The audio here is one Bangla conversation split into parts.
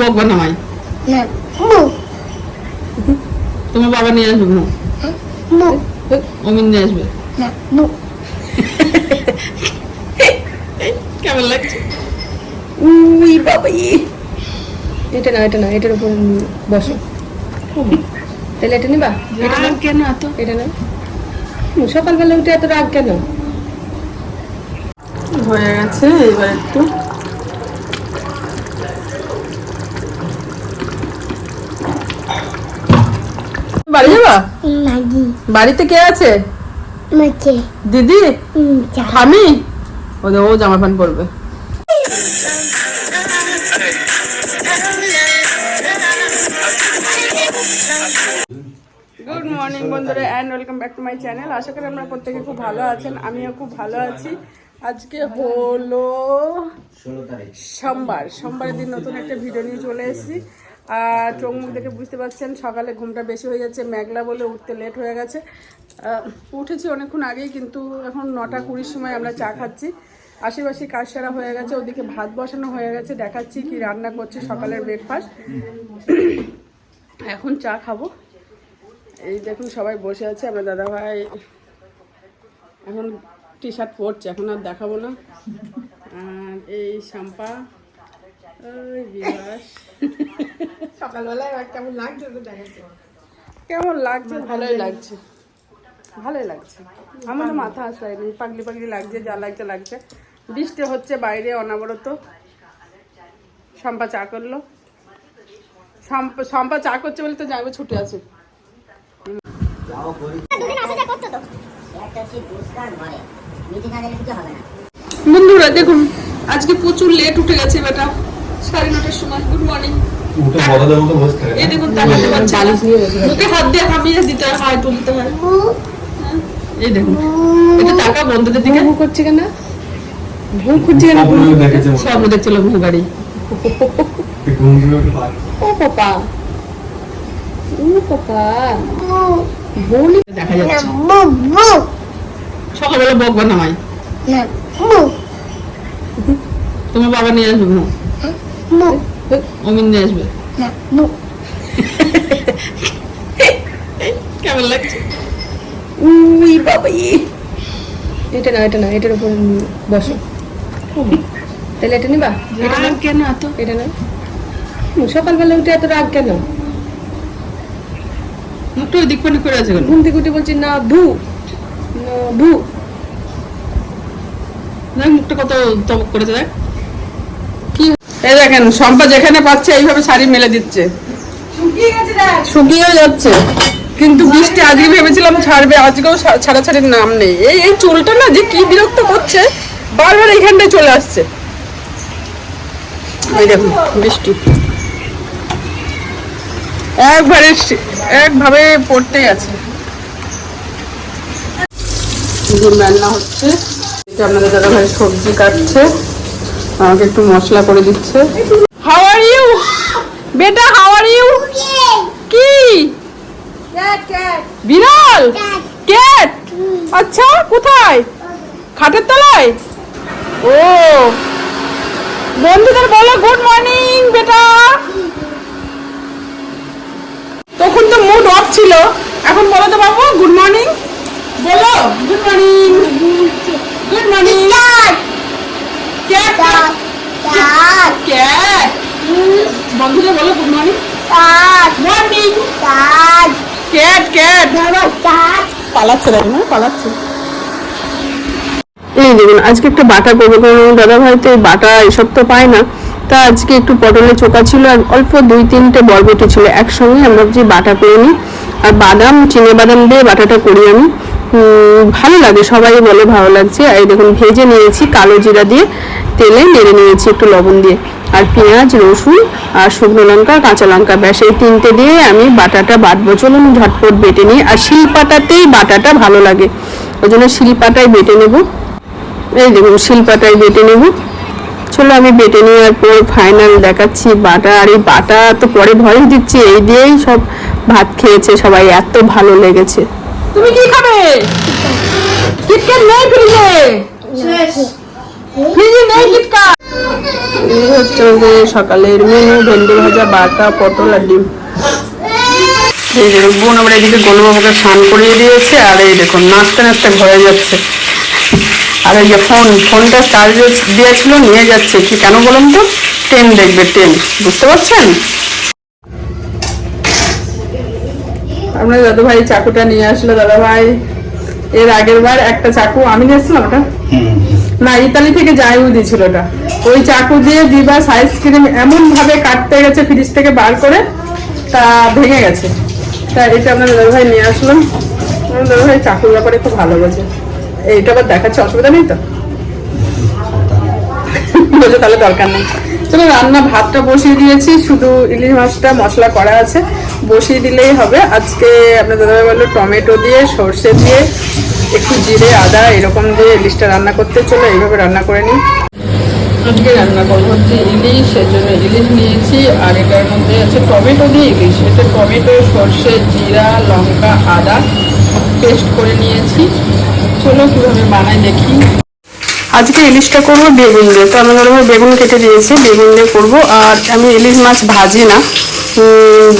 বকবা না মাই তোমার বাবা নিয়ে আসবে ঘুম অমিন নিয়ে আসবে? কেমন লাগছে? উই বাবা ই এটা না এটা না এটার উপর বসো। তাহলে এটা নিবা? এটা না কেন এত? এটা না সকালবেলা উঠে এত রাগ কেন? হয়ে গেছে এবার একটু। বাড়ি যাবা? বাড়িতে কে আছে? দিদি? আমি? ও জামা প্যান্ট পরবে। গুড মর্নিং বন্ধুরা and welcome back to my channel আশা করি আপনারা প্রত্যেকে খুব ভালো আছেন আমিও খুব ভালো আছি। আজকে হলো সোমবার সোমবারের দিন নতুন একটা ভিডিও নিয়ে চলে এসেছি। চোখ মুখ দেখে বুঝতে পারছেন সকালে ঘুমটা বেশি হয়ে যাচ্ছে মেঘলা বলে উঠতে লেট হয়ে গেছে। উঠেছি অনেকক্ষণ আগেই কিন্তু এখন নটা কুড়ির সময় আমরা চা খাচ্ছি। আশেপাশে কাজ সারা হয়ে গেছে ওদিকে ভাত বসানো হয়ে গেছে দেখাচ্ছি কি রান্না করছে সকালের ব্রেকফাস্ট এখন চা খাব। এই দেখুন সবাই বসে আছে আমার দাদাভাই এখন টি শার্ট পরছে এখন আর দেখাবো না। আর এই বিলাস সকালবেলায় কেমন লাগছে তো দেখাচ্ছি কেমন লাগছে? ভালোই লাগছে। ভালোই লাগছে। আমার মাথা আসলাইনি পাগলি পাগলি লাগছে যা লাগছে লাগছে। বৃষ্টি হচ্ছে বাইরে অনাবরত। শম্পা চা করল। শম্পা চা করছে বলে তো যাব ছুটে আছে। বন্ধুরা দেখুন আজকে প্রচুর লেট উঠে গেছে বেটা। সাড়ে নটার সময়। গুড মর্নিং উঠে বড়দের মতো বসে থাকে এই দেখুন তাকাতে পারছে মুখে হাত দিয়ে হামিয়ে দিতে হয় হাই তুলতে হয়। এই দেখুন। এটা টাকা বন্ধুদের দিকে। ভু করছে কেন? ভু করছে কেন? খবরেও দেখেছে। সব দেখছিল গাড়ি। ও পাপা। ও পাপা। দেখা না যাচ্ছে সকালবেলা বকবা না তোমার বাবা নিয়ে আসবে মু অমিন নিয়ে আসবে কেমন লাগছে উই বাবা এটা না এটা না এটার উপর বসো। তাহলে এটা নিবা? এটা না কেন এত? এটা না সকালবেলা উঠে এত রাগ কেন? মুখটা ওই দিক করে আছে ঘুম থেকে উঠে বলছি না ভু। না ভু। দেখ মুখটা কত চমক করেছে দেখ। এই দেখেন সম্পা যেখানে পাচ্ছে এইভাবে শাড়ি মেলে দিচ্ছে। শুকিয়েও যাচ্ছে। কিন্তু বৃষ্টি আজকে ভেবেছিলাম ছাড়বে আজকেও ছাড়াছাড়ির নাম নেই। এই এই চুলটা না যে কি বিরক্ত করছে বারবার এইখানটায় চলে আসছে। এই দেখুন বৃষ্টি। একবারে একভাবে পড়তেই আছে। রান্না হচ্ছে এটা আপনাদের দাদা ভাই সবজি কাটছে। আমাকে একটু মশলা করে দিচ্ছে। হাউ আর ইউ বেটা হাউ আর ইউ কি? বিড়াল? ক্যাট? আচ্ছা কোথায়? খাটের তলায়? ও। বন্ধুদের বলো গুড মর্নিং বেটা। তখন তো মুড অফ ছিল। এখন বলো তো বাবু গুড মর্নিং বলো good morning good morning cat বন্ধুদের বলো good morning morning cat cat পালাচ্ছে দেখুন হ্যাঁ, পালাচ্ছে। এই দেখুন আজকে একটা বাটা করব কারণ দাদা ভাই তো এই বাটা এসব তো পায় না। তা আজকে একটু পটলের চোকা ছিল আর অল্প দুই তিনটে বরবটি ছিল। একসঙ্গে আমরা যে বাটা করে নিই আর বাদাম চিনে বাদাম দিয়ে বাটাটা করি আমি। ভালো লাগে, সবাই বলে ভালো লাগছে। আর এই দেখুন, ভেজে নিয়েছি কালো জিরা দিয়ে, তেলে নেড়ে নিয়েছি একটু লবণ দিয়ে। আর পেঁয়াজ, রসুন আর শুকনো লঙ্কা, কাঁচা লঙ্কা, ব্যাস। এই তিনটে দিয়ে আমি বাটাটা বাটবো। চলুন ঝটপট বেটে নিই। আর শিল শিলপাটাতেই বাটাটা ভালো লাগে। ওই জন্য শিল শিলপাটায় বেটে নেব। এই দেখুন শিল শিলপাটায় বেটে নেব। চলো আমি বেটে নেওয়ার পর ফাইনাল দেখাচ্ছি বাটা। আর এই বাটা তো পরে ভয়েস দিচ্ছি। এই দিয়েই সব ভাত খেয়েছে সবাই। এত ভালো লেগেছে। তুমি কি খাবে? কিটক্যাট নেই ফ্রিজে। ফ্রিজে নেই কিটক্যাট। এই হচ্ছে সকালের মেনু ভেন্ডি ভাজা বাটা পটল আর ডিম। এই যে বোন আবার এদিকে গোলবাবুকে স্নান করিয়ে দিয়েছে আর এই দেখুন নাচতে নাচতে ঘরে যাচ্ছে। আর এই যে ফোন ফোনটা চার্জ দিয়েছিল নিয়ে যাচ্ছে। কি কেন বলুন তো? ট্রেন দেখবে ট্রেন বুঝতে পারছেন? আপনার দাদু ভাই চাকুটা নিয়ে আসলো দাদা ভাই এর আগের বার একটা চাকু আমি নিয়েছিলাম ওটা? না ইতালি থেকে জায়ু দিয়েছিল ওটা। ওই চাকু দিয়ে দিবা আইসক্রিম এমন ভাবে কাটতে গেছে ফ্রিজ থেকে বার করে তা ভেঙে গেছে। তা এটা আপনার দাদা ভাই নিয়ে আসলাম। আমার দাদা ভাই চাকুর ব্যাপারে খুব ভালো বোঝে। এইটা আবার দেখাচ্ছে অসুবিধা নেই তো? বোঝে তাহলে দরকার নেই। চলো রান্না ভাতটা বসিয়ে দিয়েছি শুধু ইলিশ মাছটা মশলা করা আছে। বসিয়ে দিলেই হবে। আজকে আপনার দাদাভাই বলল টমেটো দিয়ে সর্ষে দিয়ে একটু জিরে আদা এরকম দিয়ে ইলিশটা রান্না করতে চলো এইভাবে রান্না করে নিই আজকে রান্না করব হচ্ছে ইলিশ সেজন্য ইলিশ নিয়েছি আর এটার মধ্যে আছে টমেটো দিয়ে ইলিশ। এটা টমেটো সর্ষে জিরা লঙ্কা আদা পেস্ট করে নিয়েছি। চলো কীভাবে বানাই দেখি। আজকে ইলিশটা করব বেগুন দিয়ে। তো আমি ধরো বেগুন কেটে দিয়েছি বেগুন দিয়ে করব। আর আমি ইলিশ মাছ ভাজি না।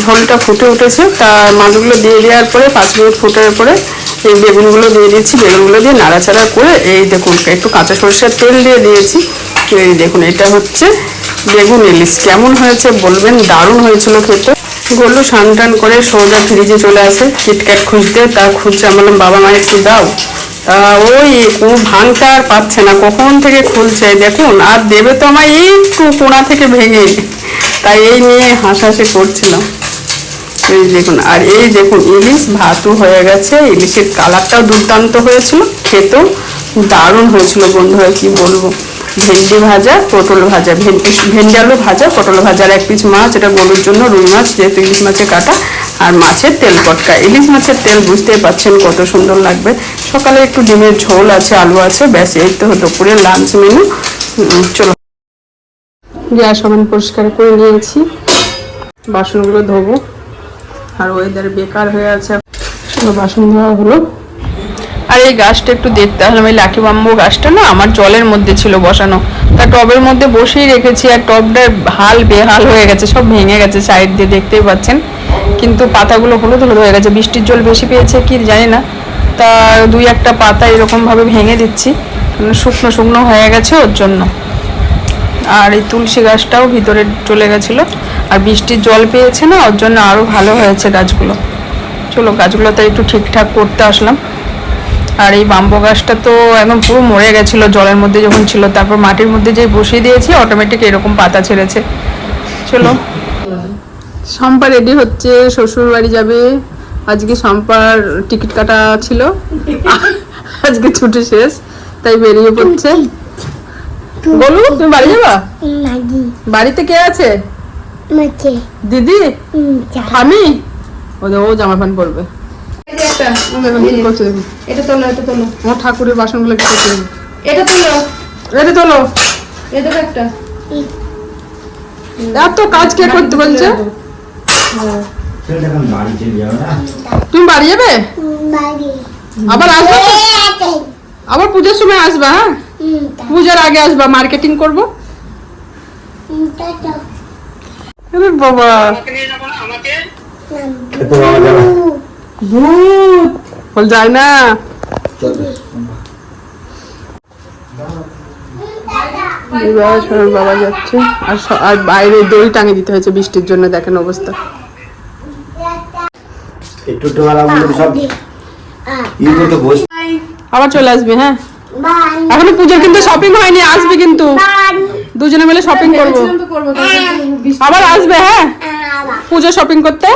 ঝোলটা ফুটে উঠেছে তা মাছগুলো দিয়ে দেওয়ার পরে, পাঁচ মিনিট ফুটার পরে এই বেগুনগুলো দিয়ে দিয়েছি। বেগুনগুলো দিয়ে নাড়াচাড়া করে এই দেখুন, একটু কাঁচা সরষের তেল দিয়ে দিয়েছি। এই দেখুন, এটা হচ্ছে বেগুন ইলিশ। কেমন হয়েছে বলবেন? দারুণ হয়েছিল খেতে। গলু স্নান টান করে সোজা ফ্রিজে চলে আসে কিটক্যাট খুঁজতে। তা খুঁজছে, আমি বললাম, বাবা মায়ের একটু দাও। তা ওই কোনো ভাঙটা আর পাচ্ছে না, কখন থেকে খুলছে দেখুন, আর দেবে তো আমার একটু কোনা থেকে ভেঙে। তাই এই নিয়ে হাসাহাসি করছিলাম এই দেখুন, আর এই দেখুন, ইলিশ ভাতও হয়ে গেছে। ইলিশের কালারটাও দুর্দান্ত হয়েছিল, খেতেও দারুণ হয়েছিল বন্ধুরা, কি বলব। ভেন্ডি ভাজা, পটল ভাজা, ভেন্ডি ভেন্ডি আলু ভাজা, পটল ভাজা, আর এক পিস মাছ, এটা গরুর জন্য রুই মাছ, যেহেতু ইলিশ মাছের কাটা, আর মাছের তেল পটকা। ইলিশ মাছের তেল বুঝতেই পাচ্ছেন কত সুন্দর লাগবে। সকালে একটু ডিমের ঝোল আছে, আলু আছে, ব্যাস, এই তো দুপুরে লাঞ্চ মেনু চলো। গ্যাস ওভেন পরিষ্কার করে নিয়েছি। বাসনগুলো ধোবো। আর ওয়েদার বেকার হয়ে আছে। চলো বাসন ধোয়া হলো। আর এই গাছটা একটু দেখতে আসলাম। এই লাকি বাম্বু গাছটা না আমার জলের মধ্যে ছিল বসানো। তা টবের মধ্যে বসেই রেখেছি আর টবটার হাল বেহাল হয়ে গেছে, সব ভেঙে গেছে সাইড দিয়ে দেখতেই পাচ্ছেন। কিন্তু পাতাগুলো হলুদ হলুদ হয়ে গেছে। বৃষ্টির জল বেশি পেয়েছে কি জানি না। তা দুই একটা পাতা এরকমভাবে ভেঙে দিচ্ছি। শুকনো শুকনো হয়ে গেছে ওর জন্য। আর এই তুলসী গাছটাও ভিতরে চলে গেছিল। আর বৃষ্টির জল পেয়েছে না, ওর জন্য আরও ভালো হয়েছে গাছগুলো। চলো, গাছগুলোতে একটু ঠিকঠাক করতে আসলাম। আর এই বাম্বো গাছটা তো একদম পুরো মরে গেছিল জলের মধ্যে যখন ছিল। তারপর মাটির মধ্যে যে বসিয়ে দিয়েছি অটোমেটিক এরকম পাতা ছেড়েছে। চলো। শম্পা রেডি হচ্ছে, শ্বশুর বাড়ি যাবে। আজকে শম্পার টিকিট কাটা ছিল। আজকে ছুটি শেষ, তাই বেরিয়ে পড়ছে। বলু তুমি বাড়ি যাবা? বাড়িতে কে আছে? দিদি? আমি? ও জামা প্যান্ট পরবে। এটা। তোলো এটা তোলো। আমার ঠাকুরের বাসনগুলো এটা তোলো। এটা তোলো। এটা তো একটা। এত কাজ কে করতে বলছে? তুমি বাড়ি যাবে? আবার আসবে আবার পুজোর সময় আসবা হ্যাঁ? পূজার আগে আসবা মার্কেটিং করব? আরে বাবা। ভূত! বল যায় না। বাবা যাচ্ছে। আর আর বাইরে দড়ি টাঙিয়ে দিতে হয়েছে বৃষ্টির জন্য দেখেন অবস্থা। একটু সব আবার চলে আসবি হ্যাঁ? এখনও পুজোর কিন্তু শপিং হয়নি আসবি কিন্তু। দুজনে মিলে শপিং করব। বৃষ্টি। আবার আসবে হ্যাঁ? পুজো শপিং করতে?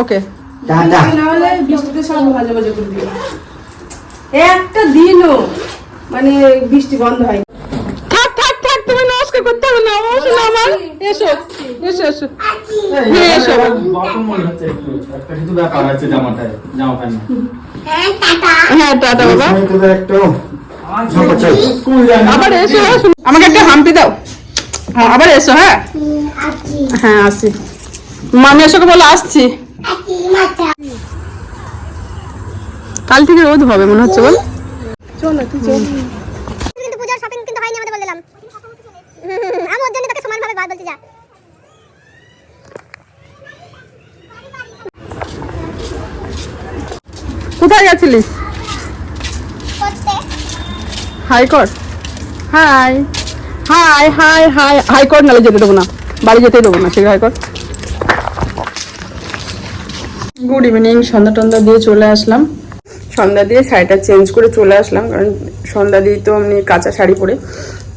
ওকে। একটা দিনও মানে বৃষ্টি বন্ধ হয়। থাক থাক থাক তুমি নমস্কার করতে হবে না। আমার এসো এসো এসো। হ্যাঁ এসো। মনে একটা কিছু ব্যাপার আছে জামাটায় জামা প্যান্ট। হ্যাঁ টাটা। হ্যাঁ বাবা। আবার এসো আমাকে একটা হাম্পি দাও। হ্যাঁ, আবার এসো হ্যাঁ। হ্যাঁ আসি। মামি এসোকে বলে আসছি। কাল থেকে রোদ হবে মনে হচ্ছে বল। কিন্তু পূজার শপিং কিন্তু হয়নি আমাদের বলে দিলাম। দাদাভাই বলছে যা। কোথায় গেছিলিস? করতে। Hi hi. Hi hi hi. Hi কর নালে যেতে দেবো না। বাড়ি যেতে দেবো না ঠিক হাই কর। গুড ইভিনিং সন্ধ্যা টন্ধা দিয়ে চলে আসলাম। সন্ধ্যা দিয়ে শাড়িটা চেঞ্জ করে চলে আসলাম কারণ সন্ধ্যা দিয়ে তো এমনি কাঁচা শাড়ি পরে।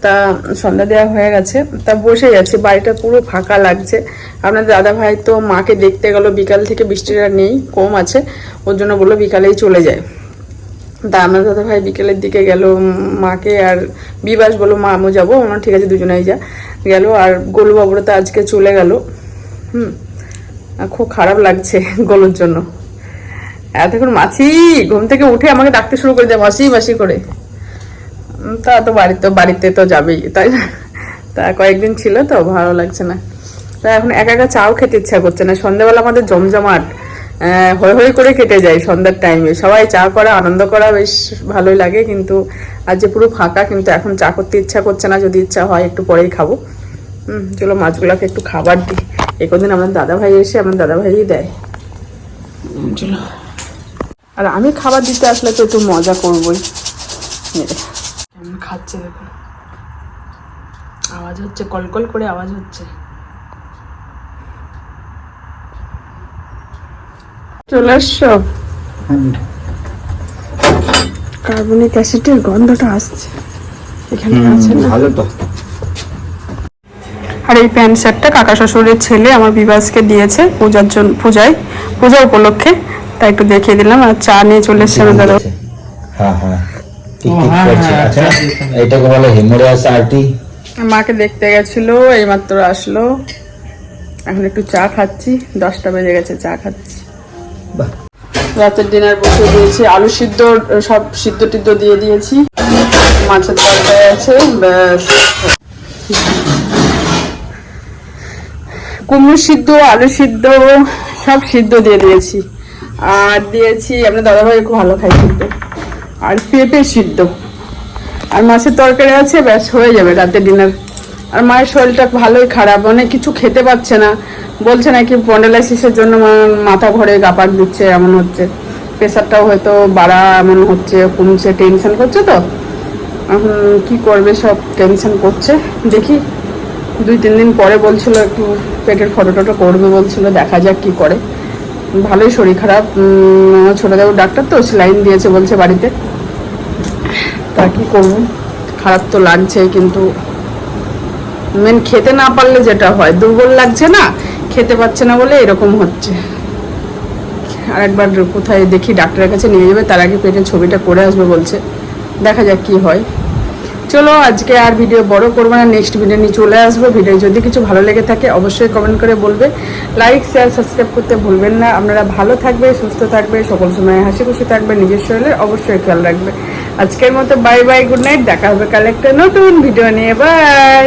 তা সন্ধ্যা দেওয়া হয়ে গেছে। তা বসে যাচ্ছি, বাড়িটা পুরো ফাঁকা লাগছে। আপনার দাদা ভাই তো মাকে দেখতে গেল, বিকাল থেকে বৃষ্টিটা নেই, কম আছে, ওর জন্য বলল বিকালেই চলে যায়। তা আমার দাদা ভাই বিকেলের দিকে গেল, মাকে আর বিবাস বলো মা, আমও যাব। আমার ঠিক আছে, দুজনেই যা। গেল, আর গোলু বাবুরা তো আজকে চলে গেল। হুম, আর খুব খারাপ লাগছে গোলুর জন্য। এতক্ষণ মাছি ঘুম থেকে উঠে আমাকে ডাকতে শুরু করে দেয়, মাসি মাসি করে। তা তো বাড়িতে বাড়িতে তো যাবেই তাই না? তা কয়েকদিন ছিল তো ভালো লাগছে না। তা এখন একা একা চাও খেতে ইচ্ছা করছে না। সন্ধ্যাবেলা আমাদের জমজমাট হই হই করে কেটে যায় সন্ধ্যার টাইমে সবাই চা করা আনন্দ করা বেশ ভালোই লাগে কিন্তু আজ যে পুরো ফাঁকা কিন্তু এখন চা করতে ইচ্ছা করছে না। যদি ইচ্ছা হয় একটু পরেই খাব। হুম চলো মাছগুলোকে একটু খাবার দিই। এই কদিন আমার দাদা ভাই এসে আমার দাদা ভাইই দেয় চলো। আর আমি খাবার দিতে আসলে তো একটু মজা করবোই। খাচ্ছে দেখুন আওয়াজ হচ্ছে কলকল করে আওয়াজ হচ্ছে। চলে আসছো? কার্বনিক অ্যাসিডের গন্ধটা আসছে। এখানে আছে না? ভালো তো। আর এই প্যান্ট শার্টটা কাকা শ্বশুরের ছেলে আমার বিবাসকে দিয়েছে পূজার জন্য পূজায় পূজা উপলক্ষে। তাই একটু দেখিয়ে দিলাম আর চা নিয়ে চলে এসছে আমার দাদা। হ্যাঁ হ্যাঁ। আচ্ছা এটাকে বলে হিমোরিয়াস আর্টি মাকে দেখতে গেছিল এইমাত্র আসলো। এখন একটু চা খাচ্ছি দশটা বেজে গেছে চা খাচ্ছি। রাতের ডিনার বসে দিয়েছি আলু সিদ্ধ সব সিদ্ধ টিদ্ধ দিয়ে দিয়েছি। মাছের তরকারি আছে ব্যাস। কুমড়ো সিদ্ধ আলু সিদ্ধ সব সিদ্ধ দিয়ে দিয়েছি। আর দিয়েছি আপনার দাদাভাই খুব ভালো খাই সিদ্ধ। আর পেঁপে সিদ্ধ। আর মাছের তরকারি আছে, ব্যাস, হয়ে যাবে রাতে ডিনার আর মায়ের শরীরটা ভালোই খারাপ, অনেক কিছু খেতে পাচ্ছে না। বলছে নাকি পন্ডালাইসিসের জন্য মাথা ঘরে গাপাক দিচ্ছে এমন হচ্ছে। প্রেশারটাও হয়তো বাড়া, এমন হচ্ছে, কমছে টেনশন করছে তো। এখন কি করবে সব টেনশন করছে। দেখি, দুই, তিন দিন পরে বলছিল একটু পেটের ফটো টটো করবে বলছিল, দেখা যাক কি করে। ভালোই শরীর খারাপ ছোটো দেবো ডাক্তার তো, সেলাইন দিয়েছে বলছে বাড়িতে। তা কি করব খারাপ তো লাগছে কিন্তু মেন খেতে না পারলে যেটা হয়, দুর্বল লাগছে না? খেতে পাচ্ছে না বলে এরকম হচ্ছে। আর একবার কোথায় দেখি ডাক্তারের কাছে নিয়ে যাবে, তার আগে পেটের ছবিটা করে আসবে বলছে। দেখা যাক কি হয়। চলো, আজকে আর ভিডিও বড় করব না নেক্সট ভিডিও নিয়ে চলে আসব। ভিডিও যদি কিছু ভালো লেগে থাকে, অবশ্যই কমেন্ট করে বলবে। লাইক শেয়ার সাবস্ক্রাইব করতে ভুলবেন না। আপনারা ভালো থাকবে, সুস্থ থাকবে, সকল সময় হাসি খুশি থাকবে, নিজের শরীরের অবশ্যই খেয়াল রাখবে। আজকের মতো বাই বাই গুড নাইট দেখা হবে কালেক্টর নতুন ভিডিও নিয়ে। বাই